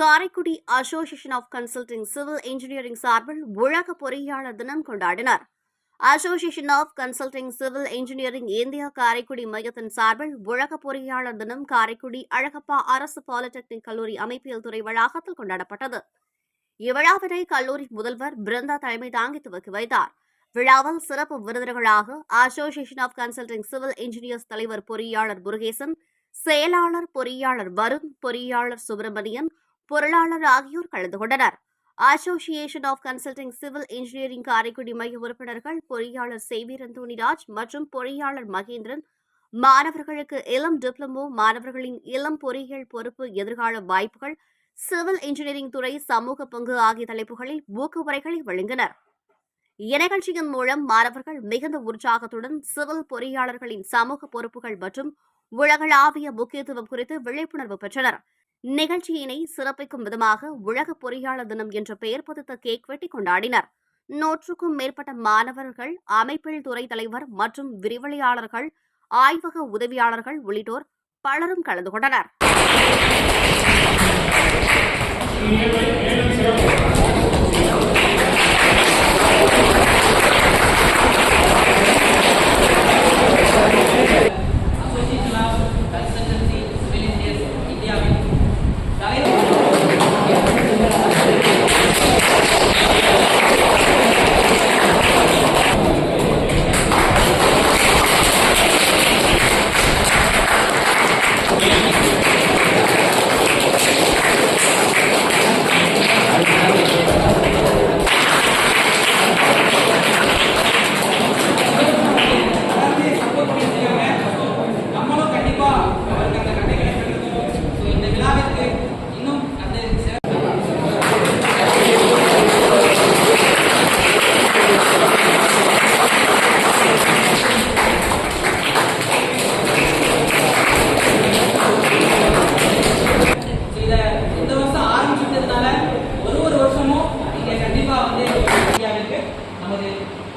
Karaikudi association of consulting civil engineering சார்பில் உலக பொறியாளர் தினம் கொண்டாடினர். Association of consulting civil engineering India Karaikudi மையத்தின் சார்பில் உலக பொறியாளர் தினம் காரைக்குடி அழகப்பா அரசு பாலிடெக்னிக் கல்லூரி அமைப்பியல் துறை வளாகத்தில் கொண்டாடப்பட்டது. இவ்விழாவினை கல்லூரி முதல்வர் பிருந்தா தலைமை தாங்கி துவக்கி வைத்தார். விழாவில் சிறப்பு விருந்தினர்களாக association of consulting civil engineers தலைவர் பொறியாளர் முருகேசன் செயலாளர் பொறியாளர் வருண் பொறியாளர் சுப்பிரமணியன் பொருளாளர் ஆகியோர் கலந்து கொண்டனர். Association of consulting civil engineering Karaikudi மைய உறுப்பினர்கள் பொறியாளர் சேவீரன் துணிராஜ் மற்றும் பொறியாளர் மகேந்திரன் மாணவர்களுக்கு இளம் டிப்ளமோ மாணவர்களின் இளம் பொறியியல் பொறுப்பு எதிர்கால வாய்ப்புகள் சிவில் இன்ஜினியரிங் துறை சமூக பங்கு ஆகிய தலைப்புகளில் ஊக்குவுரைகளை வழங்கினர். இந்நிகழ்ச்சியின் மூலம் மாணவர்கள் மிகுந்த உற்சாகத்துடன் சிவில் பொறியாளர்களின் சமூக பொறுப்புகள் மற்றும் உலகளாவிய முக்கியத்துவம் குறித்து விழிப்புணர்வு பெற்றனர். நிகழ்ச்சியினை சிறப்பிக்கும் விதமாக உலக பொறியாளர் தினம் என்ற பெயர் பதித்த கேக் வெட்டி கொண்டாடினர். நூற்றுக்கும் மேற்பட்ட மாணவர்கள் அமைப்பில் துறை தலைவர் மற்றும் விரிவலையாளர்கள் ஆய்வக உதவியாளர்கள் உள்ளிட்டோர் பலரும் கலந்து கொண்டனர்.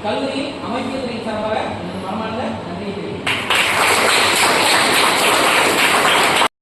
நீங்கள் அமைப்பு